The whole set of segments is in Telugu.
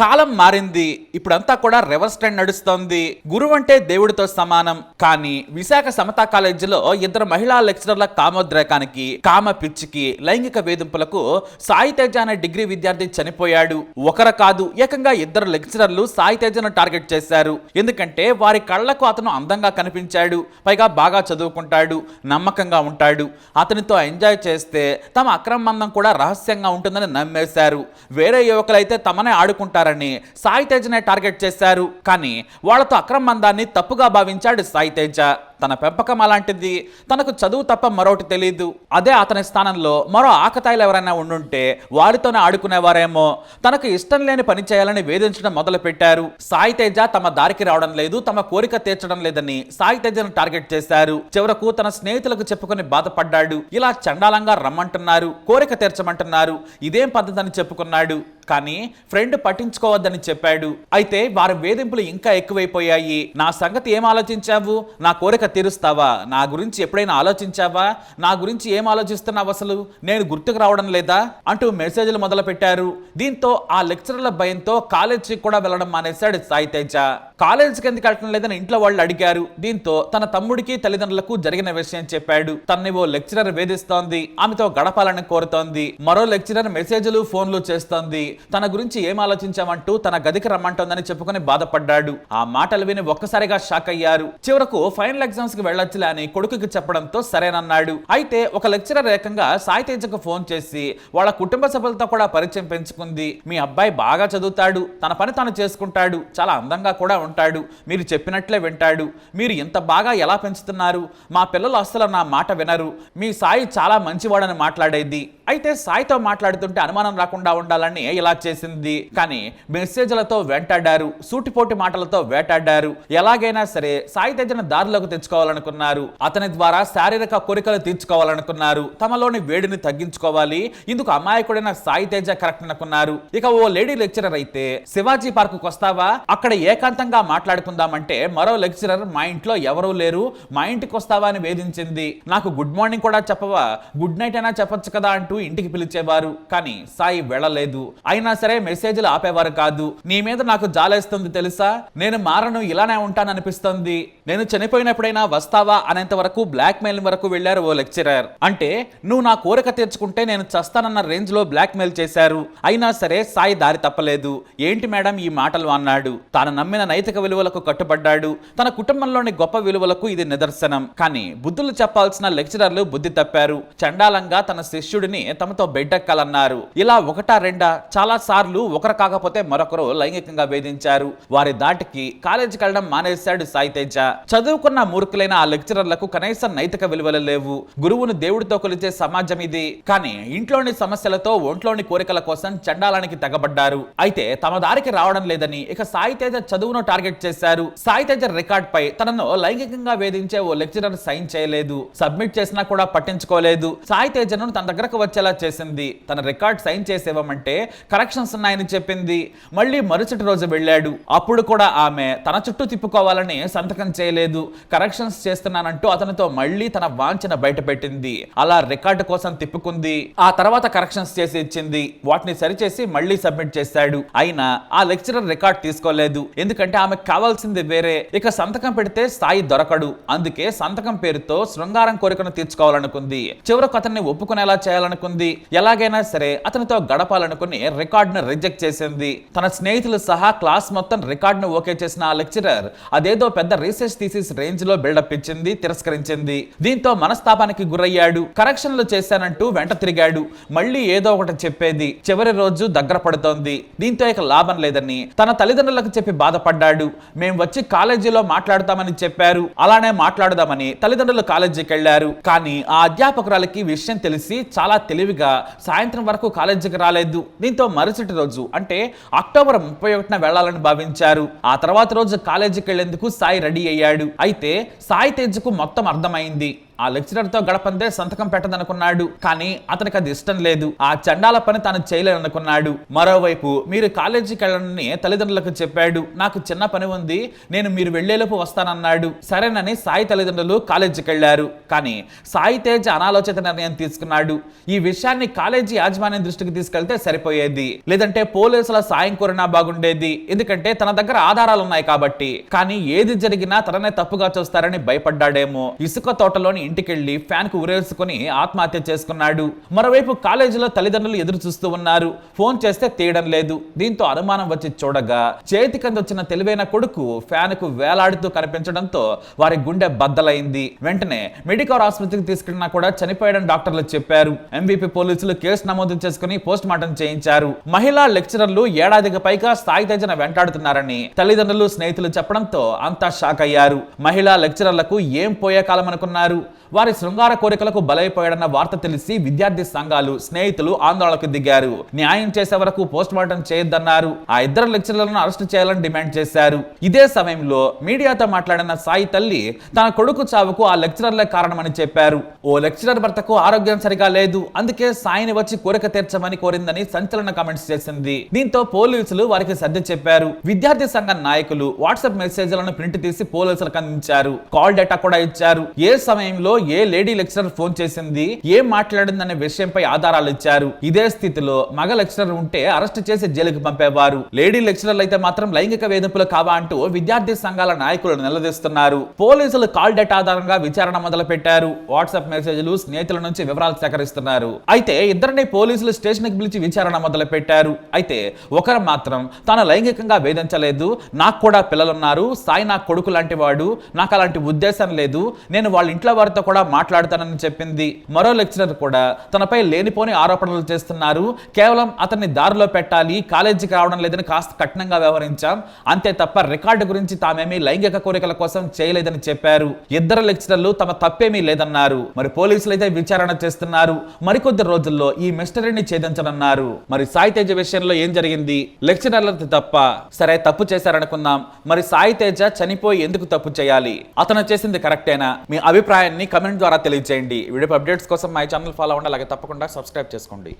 కాలం మారింది. ఇప్పుడంతా కూడా రివర్స్ ట్రెండ్ నడుస్తోంది. గురువు అంటే దేవుడితో సమానం. కానీ విశాఖ సమతా కాలేజీలో ఇద్దరు మహిళా లెక్చరర్ల కామోద్రేకానికి కామ పిచ్చికి లైంగిక వేధింపులకు సాయితేజ అనే డిగ్రీ విద్యార్థి చనిపోయాడు. ఒకరు కాదు ఏకంగా ఇద్దరు లెక్చరర్లు సాయితేజను టార్గెట్ చేశారు. ఎందుకంటే వారి కళ్ళకు అతను అందంగా కనిపించాడు. పైగా బాగా చదువుకుంటాడు నమ్మకంగా ఉంటాడు. అతనితో ఎంజాయ్ చేస్తే తమ అక్రమందం కూడా రహస్యంగా ఉంటుందని నమ్మేశారు. వేరే యువకులైతే తమనే ఆడుకుంటారు చేశారని సాయితేజనే టార్గెట్ చేశారు. కానీ వాళ్ళతో అక్రమ బంధాన్ని తప్పుగా భావించాడు సాయి తేజ తన పెంపకం అలాంటిది తనకు చదువు తప్ప మరొకటి తెలియదు అదే అతని స్థానంలో మరో ఆకతాయిలు ఎవరైనా ఉండుంటే వారితోనే ఆడుకునేవారేమో. తనకు ఇష్టం లేని పని చేయాలని వేధించడం మొదలు పెట్టారు సాయి తేజ తమ దారికి రావడం లేదు తమ కోరిక తీర్చడం లేదని సాయి తేజను టార్గెట్ చేశారు. చివరకు తన స్నేహితులకు చెప్పుకుని బాధపడ్డాడు. ఇలా చండాలంగా రమ్మంటున్నారు కోరిక తీర్చమంటున్నారు ఇదేం పద్ధతి అని చెప్పుకున్నాడు. కానీ ఫ్రెండ్ పట్టించుకోవద్దని చెప్పాడు. అయితే వారి వేధింపులు ఇంకా ఎక్కువైపోయాయి. నా సంగతి ఏం ఆలోచించావు? నా కోరిక తీరుస్తావా? నా గురించి ఎప్పుడైనా ఆలోచించావా? నా గురించి ఏం ఆలోచిస్తున్నావు అసలు? నేను గుర్తుకు రావడం లేదా? అంటూ మెసేజ్లు మొదలు పెట్టారు దీంతో ఆ లెక్చరర్ల భయంతో కాలేజీకి కూడా వెళ్ళడం మానేశాడు సాయి తేజ. కాలేజీకి ఎందుకు వెళ్ళడం లేదని ఇంట్లో వాళ్ళు అడిగారు. దీంతో తన తమ్ముడికి తల్లిదండ్రులకు జరిగిన విషయం చెప్పాడు. తనని ఓ లెక్చరర్ వేధిస్తోంది. ఆమెతో గడపాలని కోరుతోంది. మరో లెక్చరర్ మెసేజ్లు ఫోన్లు చేస్తోంది. తన గురించి ఏం ఆలోచించామంటూ తన గదికి రమ్మంటోందని చెప్పుకొని బాధపడ్డాడు. ఆ మాటలు విని ఒక్కసారిగా షాక్ అయ్యారు. చివరకు ఫైనల్ ఎగ్జామ్స్కి వెళ్ళొచ్చులే అని కొడుకుకి చెప్పడంతో సరేనన్నాడు. అయితే ఒక లెక్చరర్ ఏకంగా సాయి తేజకు ఫోన్ చేసి వాళ్ళ కుటుంబ సభ్యులతో కూడా పరిచయం పెంచుకుంది. మీ అబ్బాయి బాగా చదువుతాడు. తన పని తాను చేసుకుంటాడు. చాలా అందంగా కూడా ఉంటాడు. మీరు చెప్పినట్లే వింటాడు. మీరు ఇంత బాగా ఎలా పెంచుతున్నారు? మా పిల్లలు అస్సలు నా మాట వినరు. మీ సాయి చాలా మంచివాడని మాట్లాడేది. అయితే సాయితో మాట్లాడుతుంటే అనుమానం రాకుండా ఉండాలని ఇలా చేసింది. కానీ మెసేజ్లతో వెంటాడారు సూటిపోటి మాటలతో వేటాడారు. ఎలాగైనా సరే సాయి తేజను దారిలోకి తెచ్చుకోవాలనుకున్నారు. అతని ద్వారా శారీరక కోరికలు తీర్చుకోవాలనుకున్నారు. తమలోని వేడిని తగ్గించుకోవాలి. ఇందుకు అమాయకుడైన సాయి తేజ కరెక్ట్ అనుకున్నారు. ఇక ఓ లేడీ లెక్చరర్ అయితే శివాజీ పార్క్ వస్తావా? అక్కడ ఏకాంతంగా మాట్లాడుకుందామంటే మరో లెక్చరర్ మా ఇంట్లో ఎవరూ లేరు. మా ఇంటికి వస్తావా అని వేధించింది. నాకు గుడ్ మార్నింగ్ కూడా చెప్పవా? గుడ్ నైట్ అయినా చెప్పొచ్చు కదా అంటూ ఇంటికి పిలిచేవారు. కానీ సాయి వెళ్ళలేదు. అయినా సరే మెసేజ్లు ఆపేవారు కాదు. నీ మీద నాకు జాలేస్తుంది తెలుసా? నేను మారను ఇలానే ఉంటాను అనిపిస్తుంది నేను చనిపోయినప్పుడైనా వస్తావా అనేంత వరకు బ్లాక్ మెయిల్ వరకు వెళ్ళారు ఓ లెక్చరర్. అంటే నువ్వు నా కోరిక తెచ్చుకుంటే నేను చస్తానన్న రేంజ్లో బ్లాక్ మెయిల్ చేశారు. అయినా సరే సాయి దారి తప్పలేదు. ఏంటి మేడం ఈ మాటలు అన్నాడు. తాను నమ్మిన నైతిక విలువలకు కట్టుబడ్డాడు. తన కుటుంబంలోని గొప్ప విలువలకు ఇది నిదర్శనం. కానీ బుద్ధులు చెప్పాల్సిన లెక్చరర్లు బుద్ధి తప్పారు. చండాలంగా తన శిష్యుడిని తమతో బిడ్డక్కలన్నారు. ఇలా ఒకటా రెండా? చాలా సార్లు ఒకరు కాకపోతే మరొకరు లైంగికంగా వేధించారు. వారి దాటికి కాలేజీకి వెళ్ళడం మానేశాడు సాయి తేజ. చదువుకున్న మూర్ఖులైన ఆ లెక్చరర్లకు కనీసం నైతిక విలువలు లేవు. గురువును దేవుడితో కొలిచే సమాజం ఇది. కానీ ఇంట్లోని సమస్యలతో ఒంట్లోని కోరికల కోసం చండాలానికి తెగబడ్డారు. అయితే తమ దారికి రావడం లేదని ఇక సాయి తేజ చదువును టార్గెట్ చేశారు. సాయి తేజ రికార్డ్ పై తనను లైంగికంగా వేధించే ఓ లెక్చరర్ సైన్ చేయలేదు. సబ్మిట్ చేసినా కూడా పట్టించుకోలేదు. సాయి తేజను తన దగ్గరకు వచ్చేలా చేసింది. తన రికార్డ్ సైన్ చేసేవమంటే కరెక్షన్స్ ఉన్నాయని చెప్పింది. మళ్ళీ మరుసటి రోజు వెళ్ళాడు. అప్పుడు కూడా ఆమె తన చుట్టూ తిప్పుకోవాలని సంతకం చేయలేదు. కరెక్షన్స్ చేస్తున్నానంటూ అతనితో మళ్ళీ తన వాంఛన బయటపెట్టింది. అలా రికార్డు కోసం తిప్పుకుంది. ఆ తర్వాత కరెక్షన్స్ చేసి ఇచ్చింది. వాటిని సరిచేసి మళ్ళీ సబ్మిట్ చేశాడు. అయినా ఆ లెక్చరర్ రికార్డ్ తీసుకోలేదు. ఎందుకంటే ఆమె కావాల్సింది వేరే. ఇక సంతకం పెడితే స్థాయి దొరకడు. అందుకే సంతకం పేరుతో శృంగారం కోరికను తీర్చుకోవాలనుకుంది. చివరకు అతన్ని ఒప్పుకునేలా చేయాలనుకుంది ఎలాగైనా సరే అతనితో గడపాలనుకుని రికార్డును రిజెక్ట్ చేసింది. తన స్నేహితులు సహా క్లాస్ మొత్తం రికార్డును ఓకే చేసిన ఆ లెక్చరర్ అదేదో పెద్ద రీసెర్చ్ థీసిస్ రేంజ్లో బిల్డప్ ఇచ్చింది తిరస్కరించింది. దీంతో మనస్తాపానికి గురయ్యాడు. కరెక్షన్లు చేశానంటూ వెంట తిరిగాడు. మళ్ళీ ఏదో ఒకటి చెప్పేది. చివరి రోజు దగ్గర పడుతోంది. దీంతో ఇక లాభం లేదని తన తల్లిదండ్రులకు చెప్పి బాధపడ్డాడు. మేము వచ్చి కాలేజీలో మాట్లాడతామని చెప్పారు. అలానే మాట్లాడదామని తల్లిదండ్రులు కాలేజీకి వెళ్ళారు కానీ ఆ అధ్యాపకురాలకి విషయం తెలిసి చాలా తెలివిగా సాయంత్రం వరకు కాలేజీకి రాలేదు. దీంతో మరుసటి రోజు అంటే అక్టోబర్ ముప్పై ఒకటిన వెళ్ళాలని భావించారు. ఆ తర్వాత రోజు కాలేజీకి వెళ్ళేందుకు సాయి రెడీ అయ్యాడు. అయితే సాయి తేజ్కు మొత్తం అర్థమైంది. ఆ లెక్చరర్తో గడపందే సంతకం పెట్టదనుకున్నాడు. కానీ అతనికి అది ఇష్టం లేదు. ఆ చండాల పని తాను చేయలేననుకున్నాడు మరోవైపు మీరు కాలేజీకి వెళ్ళని తల్లిదండ్రులకు చెప్పాడు. నాకు చిన్న పని ఉంది. నేను మీరు వెళ్ళేలోపు వస్తానన్నాడు. సరేనని సాయి తల్లిదండ్రులు కాలేజీకి వెళ్ళారు కానీ సాయి తేజ్ అనాలోచిత నిర్ణయం తీసుకున్నాడు. ఈ విషయాన్ని కాలేజీ యాజమాన్యం దృష్టికి తీసుకెళ్తే సరిపోయేది. లేదంటే పోలీసుల సాయం కోరినా బాగుండేది. ఎందుకంటే తన దగ్గర ఆధారాలు ఉన్నాయి కాబట్టి. కానీ ఏది జరిగినా తననే తప్పుగా చూస్తారని భయపడ్డాడేమో. ఇసుక తోటలోని ఇంటికెళ్ళి ఫ్యాన్కు ఉరేసుకుని ఆత్మహత్య చేసుకున్నాడు. మరోవైపు కాలేజీలో తల్లిదండ్రులు ఎదురు చూస్తూ ఉన్నారు. ఫోన్ చేస్తే తీయడం లేదు. దీంతో అనుమానం వచ్చి చూడగా చేతికి వచ్చిన తెలివైన కొడుకు ఫ్యాన్కు వేలాడుతూ కనిపించడంతో వారి గుండె బద్దలైంది. వెంటనే మెడికల్ ఆసుపత్రికి తీసుకెళ్ళినా కూడా చనిపోయాడని డాక్టర్లు చెప్పారు. ఎంబీపీ పోలీసులు కేసు నమోదు చేసుకుని పోస్ట్ మార్టం చేయించారు. మహిళా లెక్చరర్లు ఏడాదికి పైగా స్థాయి తేజన వెంటాడుతున్నారని తల్లిదండ్రులు స్నేహితులు చెప్పడంతో అంతా షాక్ అయ్యారు. మహిళా లెక్చరర్లకు ఏం పోయే కాలం అనుకున్నారు? వారి శృంగార కోరికలకు బలైపోయాడన్న వార్త తెలిసి విద్యార్థి సంఘాలు స్నేహితులు ఆందోళనకు దిగారు. న్యాయం చేసే వరకు పోస్ట్ మార్టం చేయొద్దన్నారు. ఆ ఇద్దరు లెక్చరర్లను అరెస్ట్ చేయాలని డిమాండ్ చేశారు. ఇదే సమయంలో మీడియాతో మాట్లాడిన సాయి తల్లి తన కొడుకు చావుకు ఆ లెక్చరర్లే కారణమని చెప్పారు. ఓ లెక్చరర్ భర్తకు ఆరోగ్యం సరిగా లేదు. అందుకే సాయిని వచ్చి కోరిక తీర్చమని కోరిందని సంచలన కామెంట్స్ చేసింది. దీంతో పోలీసులు వారికి సర్ది చెప్పారు. విద్యార్థి సంఘ నాయకులు వాట్సాప్ మెసేజ్లను ప్రింట్ తీసి పోలీసులకు అందించారు. కాల్ డేటా కూడా ఇచ్చారు. ఏ సమయంలో ఏ లేడీ లెక్చరర్ ఫోన్ చేసింది ఏం మాట్లాడిందనే విషయంపై ఆధారాలు ఇచ్చారు. ఇదే స్థితిలో మగ లెక్చరర్ ఉంటే అరెస్ట్ చేసి జైలుకి పంపేవారు. లేడీ లెక్చరర్లు అయితే మాత్రం లైంగిక వేధింపులు కావా అంటూ విద్యార్థి సంఘాల నాయకులను నిలదీస్తున్నారు. పోలీసులు కాల్ డేటా ఆధారంగా విచారణ మొదలు పెట్టారు వాట్సాప్ మెసేజ్లు స్నేహితుల నుంచి వివరాలు సేకరిస్తున్నారు. అయితే ఇద్దరిని పోలీసులు స్టేషన్కి పిలిచి విచారణ మొదలు పెట్టారు అయితే ఒకరు మాత్రం తాను లైంగికంగా వేధించలేదు. నాకు కూడా పిల్లలున్నారు. సాయి నా కొడుకు లాంటి వాడు నాకు అలాంటి ఉద్దేశం లేదు. నేను వాళ్ళ ఇంట్లో వారితో కూడా మాట్లాడతానని చెప్పింది. మరో లెక్చరర్ కూడా తనపై లేనిపోని ఆరోపణలు చేస్తున్నారు. కేవలం అతన్ని దారిలో పెట్టాలి కాలేజీకి రావడం లేదని కాస్త కఠినంగా వ్యవహరించాం. అంతే తప్ప రికార్డు గురించి తామేమీ లైంగిక కోరికల కోసం చేయలేదని చెప్పారు. ఇద్దరు లెక్చరర్లు తమ తప్పేమీ లేదన్నారు. మరి పోలీసులు అయితే విచారణ చేస్తున్నారు. మరికొద్ది రోజుల్లో ఈ మిస్టరీని ఛేదించనున్నారు. మరి సాయి తేజ విషయంలో ఏం జరిగింది? లెక్చరర్లది తప్ప సరే తప్పు చేశారనుకుందాం. మరి సాయి తేజ చనిపోయి ఎందుకు తప్పు చేయాలి? అతను చేసింది కరెక్టేనా? మీ అభిప్రాయాన్ని కమెంట్ ద్వారా తెలియజేయండి. వీడియో అప్డేట్స్ కోసం మై ఛానల్ ఫాలో అవ్వండి. అలాగే తప్పకుండా సబ్స్క్రైబ్ చేసుకోండి.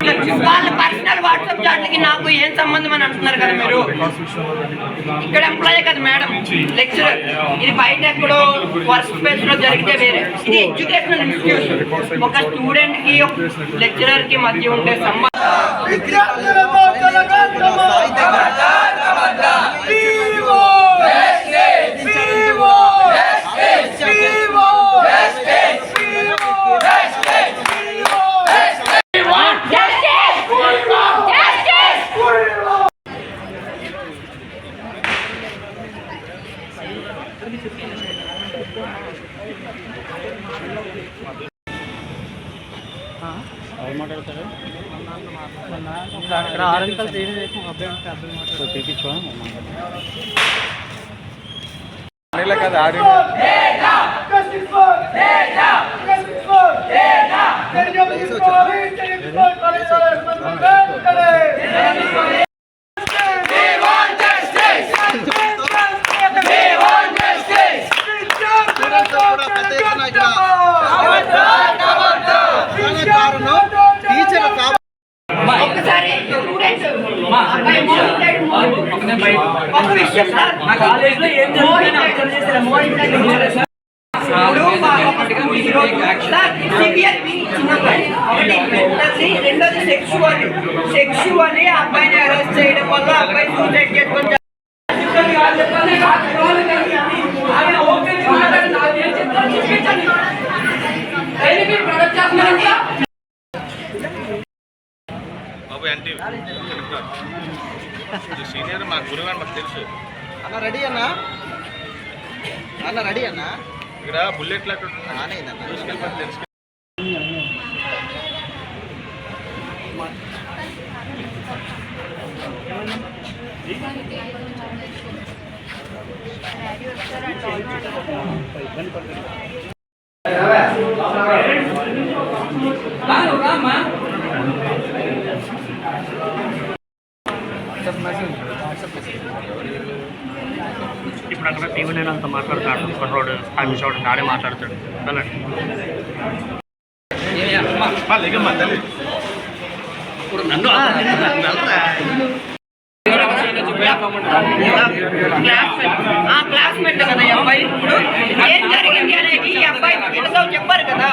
వాళ్ళ పర్సనల్ వాట్సాప్ చాట్లకి నాకు ఏం సంబంధం అని అంటున్నారు కదా మీరు? ఇక్కడ ఎంప్లాయే కదా మేడం లెక్చరర్ ఇది బయట ఎక్కడో వర్క్ స్పేస్లో జరిగితే వేరే. ఇది ఎడ్యుకేషనల్ ఇన్స్టిట్యూషన్ ఒక స్టూడెంట్కి లెక్చరర్కి మధ్య ఉండే సంబంధం. ఇక్కడ ఆరెంజ్ కలర్ అబ్బాయి ఉంటే అబ్బాయి మాట్లాడు ఒక్కసారి స్టూడెంట్ అబ్బాయి మోహిత్ సైడ్ మోహిత్. ఒక విషయం సార్ కాలేజ్లో ఏం జరుగుతుందని అబ్జర్వ్ చేశారు మోహిత్ సైడ్ మోహిత్. ఇప్పుడు మా- సార్, severe meaning చిన్నప్పుడు. ఒకటి mentality, రెండోది సెక్షువల్ సెక్షువల్లీ అబ్బాయిని అరెస్ట్ చేయడం వల్ల అబ్బాయి సూసైడ్ చేసుకొని బాబు అంటే సీనియర్ మా గురువు అని మాకు తెలుసు అన్న రెడీ అన్నా అన్న రెడీ అన్నా ఇక్కడ బుల్లెట్ లాంటి ఆనేదన్న తీసుకెళ్ళి తెలుసు ఇప్పుడు అక్కడ టీవీ నేను అంత మాట్లాడుతాడు కుర్రోడు హరీష్ అవడం ఆడే మాట్లాడతాడు. వెళ్ళండి. ఇప్పుడు నన్ను క్లాస్మేట్ కదా అబ్బాయి. ఇప్పుడు ఏం జరిగింది అనేది అబ్బాయి చెప్పారు కదా.